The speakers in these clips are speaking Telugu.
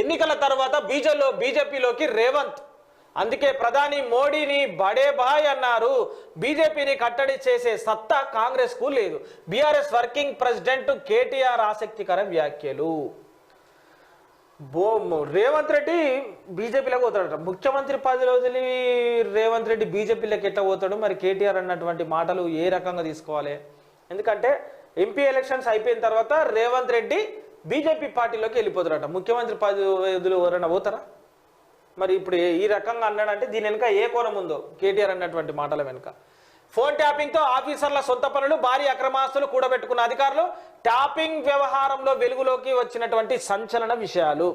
ఎన్నికల తర్వాత బీజేలో బీజేపీలోకి రేవంత్. అందుకే ప్రధాని మోడీని బడే బాయ్ అన్నారు. బీజేపీని కట్టడి చేసే సత్తా కాంగ్రెస్కు లేదు. బీఆర్ఎస్ వర్కింగ్ ప్రెసిడెంట్ కేటీఆర్ ఆసక్తికర వ్యాఖ్యలు. బో రేవంత్ రెడ్డి బీజేపీలోకి పోతాడట. ముఖ్యమంత్రి పది వదిలి రేవంత్ రెడ్డి బీజేపీలోకి ఎట్లా పోతాడు? మరి కేటీఆర్ అన్నటువంటి మాటలు ఏ రకంగా తీసుకోవాలి? ఎందుకంటే ఎంపీ ఎలక్షన్స్ అయిపోయిన తర్వాత రేవంత్ రెడ్డి బీజేపీ పార్టీలోకి వెళ్ళిపోతారట. ముఖ్యమంత్రి పదవులు ఎవరైనా పోతారా? మరి ఇప్పుడు ఈ రకంగా అన్నాడంటే దీని వెనుక ఏ కోణం ఉందో కేటీఆర్ అన్నటువంటి మాటల వెనుక. ఫోన్ ట్యాపింగ్తో ఆఫీసర్ల సొంత పనులు భారీ అక్రమాస్తులు కూడబెట్టుకున్న అధికారులు ట్యాపింగ్ వ్యవహారంలో వెలుగులోకి వచ్చినటువంటి సంచలన విషయాలు.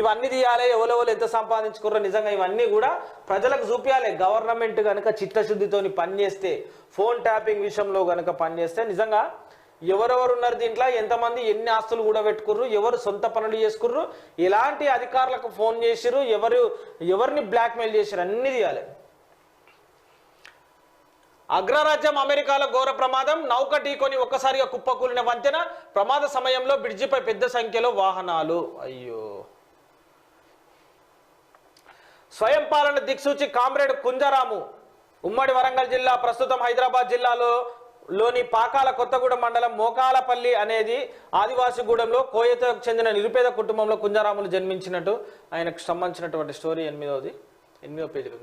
ఇవన్నీ తీయాలి ఎవరెవరు ఎంత సంపాదించుకుర్రో నిజంగా ఇవన్నీ కూడా ప్రజలకు చూపించాలి గవర్నమెంట్ కనుక చిత్తశుద్ధితోని పనిచేస్తే ఫోన్ ట్యాపింగ్ విషయంలో కనుక పనిచేస్తే నిజంగా ఎవరెవరు ఉన్నారు దీంట్లో? ఎంతమంది ఎన్ని ఆస్తులు కూడా పెట్టుకుర్రు? ఎవరు సొంత పనులు చేసుకుర్రు? ఎలాంటి అధికారులకు ఫోన్ చేసిర్రు. ఎవరు ఎవరిని బ్లాక్మెయిల్ చేసారు అన్ని తీయాలి. అగ్రరాజ్యం అమెరికాలో ఘోర ప్రమాదం. నౌక ఢీకొని ఒక్కసారిగా కుప్పకూలిన వంతెన. ప్రమాద సమయంలో బ్రిడ్జిపై పెద్ద సంఖ్యలో వాహనాలు. అయ్యో. స్వయం పాలన దిక్సూచి కామ్రేడ్ కుంజరాము. ఉమ్మడి వరంగల్ జిల్లా ప్రస్తుతం హైదరాబాద్ జిల్లాలో లోని పాకాల కొత్తగూడెం మండలం మోకాలపల్లి అనేది ఆదివాసిగూడెంలో కోయతకు చెందిన నిరుపేద కుటుంబంలో కుంజారాములు జన్మించినట్టు ఆయనకు సంబంధించినటువంటి స్టోరీ ఎనిమిదవది ఎనిమిదో పేజీలో